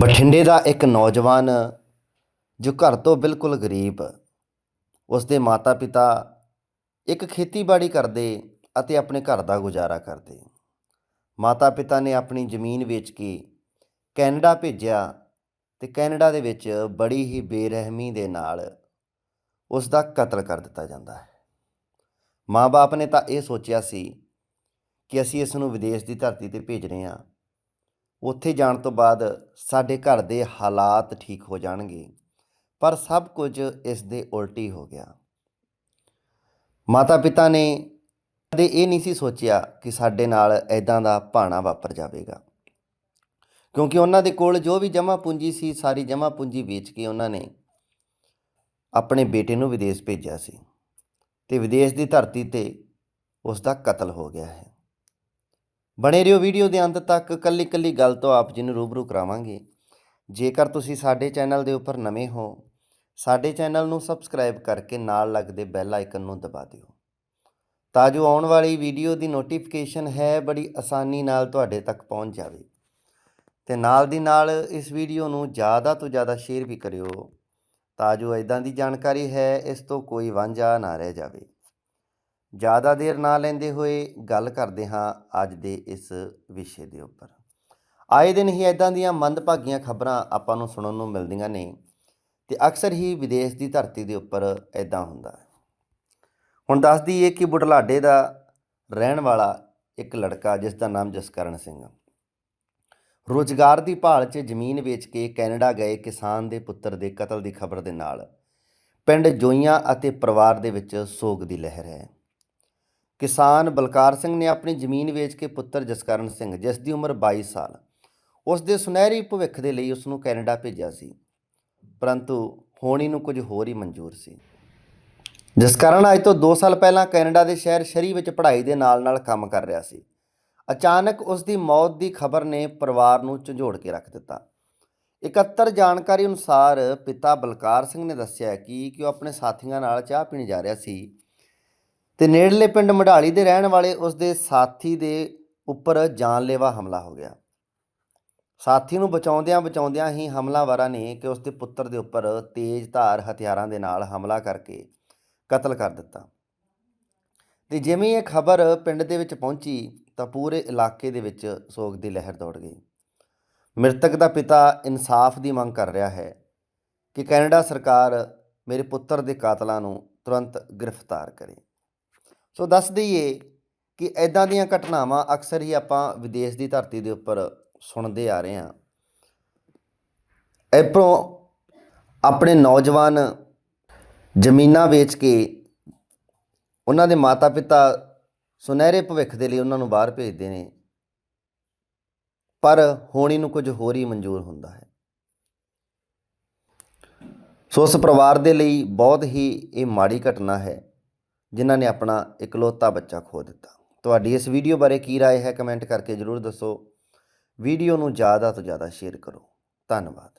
ਬਠਿੰਡੇ ਦਾ ਇੱਕ ਨੌਜਵਾਨ ਜੋ ਘਰ ਤੋਂ ਬਿਲਕੁਲ ਗਰੀਬ ਉਸ ਦੇ ਮਾਤਾ-ਪਿਤਾ ਇੱਕ ਖੇਤੀਬਾੜੀ ਕਰਦੇ ਅਤੇ ਆਪਣੇ ਘਰ ਦਾ ਗੁਜ਼ਾਰਾ ਕਰਦੇ। ਮਾਤਾ-ਪਿਤਾ ਨੇ ਆਪਣੀ ਜ਼ਮੀਨ ਵੇਚ ਕੇ ਕੈਨੇਡਾ ਭੇਜਿਆ ਤੇ ਕੈਨੇਡਾ ਦੇ ਵਿੱਚ ਬੜੀ ਹੀ ਬੇਰਹਿਮੀ ਦੇ ਨਾਲ ਉਸ ਦਾ ਕਤਲ ਕਰ ਦਿੱਤਾ ਜਾਂਦਾ ਹੈ। ਮਾਂ-ਬਾਪ ਨੇ ਤਾਂ ਇਹ ਸੋਚਿਆ ਸੀ ਕਿ ਅਸੀਂ ਇਸ ਨੂੰ ਵਿਦੇਸ਼ ਦੀ ਧਰਤੀ ਤੇ ਭੇਜ ਰਹੇ ਹਾਂ ਉੱਥੇ ਜਾਣ ਤੋਂ ਬਾਅਦ ਸਾਡੇ ਘਰ ਦੇ ਹਾਲਾਤ ਠੀਕ ਹੋ ਜਾਣਗੇ। ਪਰ ਸਭ ਕੁਝ ਇਸ ਦੇ ਉਲਟੀ ਹੋ ਗਿਆ। ਮਾਤਾ ਪਿਤਾ ਨੇ ਕਦੇ ਇਹ ਨਹੀਂ ਸੀ ਸੋਚਿਆ ਕਿ ਸਾਡੇ ਨਾਲ ਐਦਾਂ ਦਾ ਭਾਣਾ ਵਾਪਰ ਜਾਵੇਗਾ। ਕਿਉਂਕਿ ਉਹਨਾਂ ਦੇ ਕੋਲ ਜੋ ਵੀ ਜਮ੍ਹਾਂ ਪੂੰਜੀ ਸੀ, ਸਾਰੀ ਜਮ੍ਹਾਂ ਪੂੰਜੀ ਵੇਚ ਕੇ ਉਹਨਾਂ ਨੇ ਆਪਣੇ ਬੇਟੇ ਨੂੰ ਵਿਦੇਸ਼ ਭੇਜਿਆ ਸੀ। ਤੇ ਵਿਦੇਸ਼ ਦੀ ਧਰਤੀ ਤੇ ਉਸ ਦਾ ਕਤਲ ਹੋ ਗਿਆ ਹੈ। ਬਣੇ ਰਹੋ ਵੀਡੀਓ ਦੇ ਅੰਤ ਤੱਕ, ਕੱਲੀ ਕੱਲੀ ਗੱਲ ਤੋਂ ਆਪ ਜੀ ਨੂੰ ਰੂਬਰੂ ਕਰਾਵਾਂਗੇ। ਜੇਕਰ ਤੁਸੀਂ ਸਾਡੇ ਚੈਨਲ ਦੇ ਉੱਪਰ ਨਵੇਂ ਹੋ, ਸਾਡੇ ਚੈਨਲ ਨੂੰ ਸਬਸਕ੍ਰਾਈਬ ਕਰਕੇ ਨਾਲ ਲੱਗਦੇ ਬੈਲ ਆਈਕਨ ਨੂੰ ਦਬਾ ਦਿਓ। ਤਾਂ ਜੋ ਆਉਣ ਵਾਲੀ ਵੀਡੀਓ ਦੀ ਨੋਟੀਫਿਕੇਸ਼ਨ ਹੈ, ਬੜੀ ਆਸਾਨੀ ਨਾਲ ਤੁਹਾਡੇ ਤੱਕ ਪਹੁੰਚ ਜਾਵੇ। ਤੇ ਨਾਲ ਦੀ ਨਾਲ ਇਸ ਵੀਡੀਓ ਨੂੰ ਜ਼ਿਆਦਾ ਤੋਂ ਜ਼ਿਆਦਾ ਸ਼ੇਅਰ ਵੀ ਕਰਿਓ, ਤਾਂ ਜੋ ਇਦਾਂ ਦੀ ਜਾਣਕਾਰੀ ਹੈ, ਇਸ ਤੋਂ ਕੋਈ ਵਾਂਝਾ ਨਾ ਰਹਿ ਜਾਵੇ। ਜ਼ਿਆਦਾ ਦੇਰ ਨਾ ਲੈਂਦੇ ਹੋਏ ਗੱਲ ਕਰਦੇ ਹਾਂ ਅੱਜ ਦੇ ਇਸ ਵਿਸ਼ੇ ਦੇ ਉੱਪਰ। ਆਏ ਦਿਨ ਹੀ ਇਦਾਂ ਦੀਆਂ ਮੰਦਭਾਗੀਆਂ ਖਬਰਾਂ ਆਪਾਂ ਨੂੰ ਸੁਣਨ ਨੂੰ ਮਿਲਦੀਆਂ ਨੇ ਤੇ ਅਕਸਰ ਹੀ ਵਿਦੇਸ਼ ਦੀ ਧਰਤੀ ਦੇ ਉੱਪਰ ਇਦਾਂ ਹੁੰਦਾ ਹੈ। ਹੁਣ ਦੱਸ ਦਈਏ ਕਿ ਬੁਢਲਾਡੇ ਦਾ ਰਹਿਣ ਵਾਲਾ ਇੱਕ ਲੜਕਾ ਜਿਸ ਦਾ ਨਾਮ ਜਸਕਰਨ ਸਿੰਘ ਰੋਜ਼ਗਾਰ ਦੀ ਭਾਲ 'ਚ ਜ਼ਮੀਨ ਵੇਚ ਕੇ ਕੈਨੇਡਾ ਗਏ ਕਿਸਾਨ ਦੇ ਪੁੱਤਰ ਦੇ ਕਤਲ ਦੀ ਖਬਰ ਦੇ ਨਾਲ। ਪਿੰਡ ਜੋਈਆਂ ਅਤੇ ਪਰਿਵਾਰ ਦੇ ਵਿੱਚ ਸੋਗ ਦੀ ਲਹਿਰ ਹੈ। ਕਿਸਾਨ ਬਲਕਾਰ ਸਿੰਘ ਨੇ ਆਪਣੀ ਜ਼ਮੀਨ ਵੇਚ ਕੇ ਪੁੱਤਰ ਜਸਕਰਨ ਸਿੰਘ, ਜਿਸ ਦੀ ਉਮਰ 22 ਸਾਲ, ਉਸ ਦੇ ਸੁਨਹਿਰੀ ਭਵਿੱਖ ਦੇ ਲਈ ਉਸ ਨੂੰ ਕੈਨੇਡਾ ਭੇਜਿਆ ਸੀ, ਪਰੰਤੂ ਹੋਣੀ ਨੂੰ ਕੁਝ ਹੋਰ ਹੀ ਮਨਜ਼ੂਰ ਸੀ। ਜਸਕਰਨ ਅੱਜ ਤੋਂ 2 ਸਾਲ ਪਹਿਲਾਂ ਕੈਨੇਡਾ ਦੇ ਸ਼ਹਿਰ ਸ਼ਰੀ ਵਿੱਚ ਪੜ੍ਹਾਈ ਦੇ ਨਾਲ-ਨਾਲ ਕੰਮ ਕਰ ਰਿਹਾ ਸੀ। ਅਚਾਨਕ ਉਸ ਦੀ ਮੌਤ ਦੀ ਖਬਰ ਨੇ ਪਰਿਵਾਰ ਨੂੰ ਝੰਜੋੜ ਕੇ ਰੱਖ ਦਿੱਤਾ। ਇਕੱਤਰ ਜਾਣਕਾਰੀ ਅਨੁਸਾਰ ਪਿਤਾ ਬਲਕਾਰ ਸਿੰਘ ਨੇ ਦੱਸਿਆ ਕਿ ਕਿ ਉਹ ਆਪਣੇ ਸਾਥੀਆਂ ਨਾਲ ਚਾਹ ਪੀਣ ਜਾ ਰਿਹਾ ਸੀ। ਤੇ ਨੇੜਲੇ ਪਿੰਡ ਮਢਾਲੀ ਦੇ ਰਹਿਣ ਵਾਲੇ ਉਸ ਦੇ ਸਾਥੀ ਦੇ ਉੱਪਰ ਜਾਨਲੇਵਾ ਹਮਲਾ ਹੋ ਗਿਆ। ਸਾਥੀ ਨੂੰ ਬਚਾਉਂਦਿਆਂ ਬਚਾਉਂਦਿਆਂ ਹੀ ਹਮਲਾਵਰਾਂ ਨੇ ਕਿ ਉਸ ਦੇ ਪੁੱਤਰ ਦੇ ਉੱਪਰ ਤੇਜ਼ ਧਾਰ ਹਥਿਆਰਾਂ ਦੇ ਨਾਲ ਹਮਲਾ ਕਰਕੇ ਕਤਲ ਕਰ ਦਿੱਤਾ। ਤੇ ਜਿਵੇਂ ਇਹ ਖਬਰ ਪਿੰਡ ਦੇ ਵਿੱਚ ਪਹੁੰਚੀ ਤਾਂ ਪੂਰੇ ਇਲਾਕੇ ਦੇ ਵਿੱਚ ਸੋਗ ਦੀ ਲਹਿਰ ਦੌੜ ਗਈ। ਮ੍ਰਿਤਕ ਦਾ ਪਿਤਾ ਇਨਸਾਫ ਦੀ ਮੰਗ ਕਰ ਰਿਹਾ ਹੈ ਕਿ ਕੈਨੇਡਾ ਸਰਕਾਰ ਮੇਰੇ ਪੁੱਤਰ ਦੇ ਕਾਤਲਾਂ ਨੂੰ ਤੁਰੰਤ ਗ੍ਰਿਫਤਾਰ ਕਰੇ। ਸੋ ਦੱਸ ਦਈਏ ਕਿ ਐਦਾਂ ਦੀਆਂ ਘਟਨਾਵਾਂ ਅਕਸਰ ਹੀ ਆਪਾਂ ਵਿਦੇਸ਼ ਦੀ ਧਰਤੀ ਦੇ ਉੱਪਰ ਸੁਣਦੇ ਆ ਰਹੇ ਹਾਂ। ਐਪਰੋਂ ਆਪਣੇ ਨੌਜਵਾਨ ਜ਼ਮੀਨਾਂ ਵੇਚ ਕੇ ਉਹਨਾਂ ਦੇ ਮਾਤਾ-ਪਿਤਾ ਸੁਨਹਿਰੇ ਭਵਿੱਖ ਦੇ ਲਈ ਉਹਨਾਂ ਨੂੰ ਬਾਹਰ ਭੇਜਦੇ ਨੇ, ਪਰ ਹੋਣੀ ਨੂੰ ਕੁਝ ਹੋਰ ਹੀ ਮਨਜ਼ੂਰ ਹੁੰਦਾ ਹੈ। ਸੋ ਉਸ ਪਰਿਵਾਰ ਦੇ ਲਈ ਬਹੁਤ ਹੀ ਇਹ ਮਾੜੀ ਘਟਨਾ ਹੈ। ਜਿਨ੍ਹਾਂ ਨੇ ਆਪਣਾ ਇਕਲੌਤਾ ਬੱਚਾ ਖੋ ਦਿੱਤਾ ਤੁਹਾਡੀ ਇਸ ਵੀਡੀਓ ਬਾਰੇ ਕੀ رائے ਹੈ ਕਮੈਂਟ ਕਰਕੇ ਜਰੂਰ ਦੱਸੋ ਵੀਡੀਓ ਨੂੰ ਜ਼ਿਆਦਾ ਤੋਂ ਜ਼ਿਆਦਾ ਸ਼ੇਅਰ ਕਰੋ ਧੰਨਵਾਦ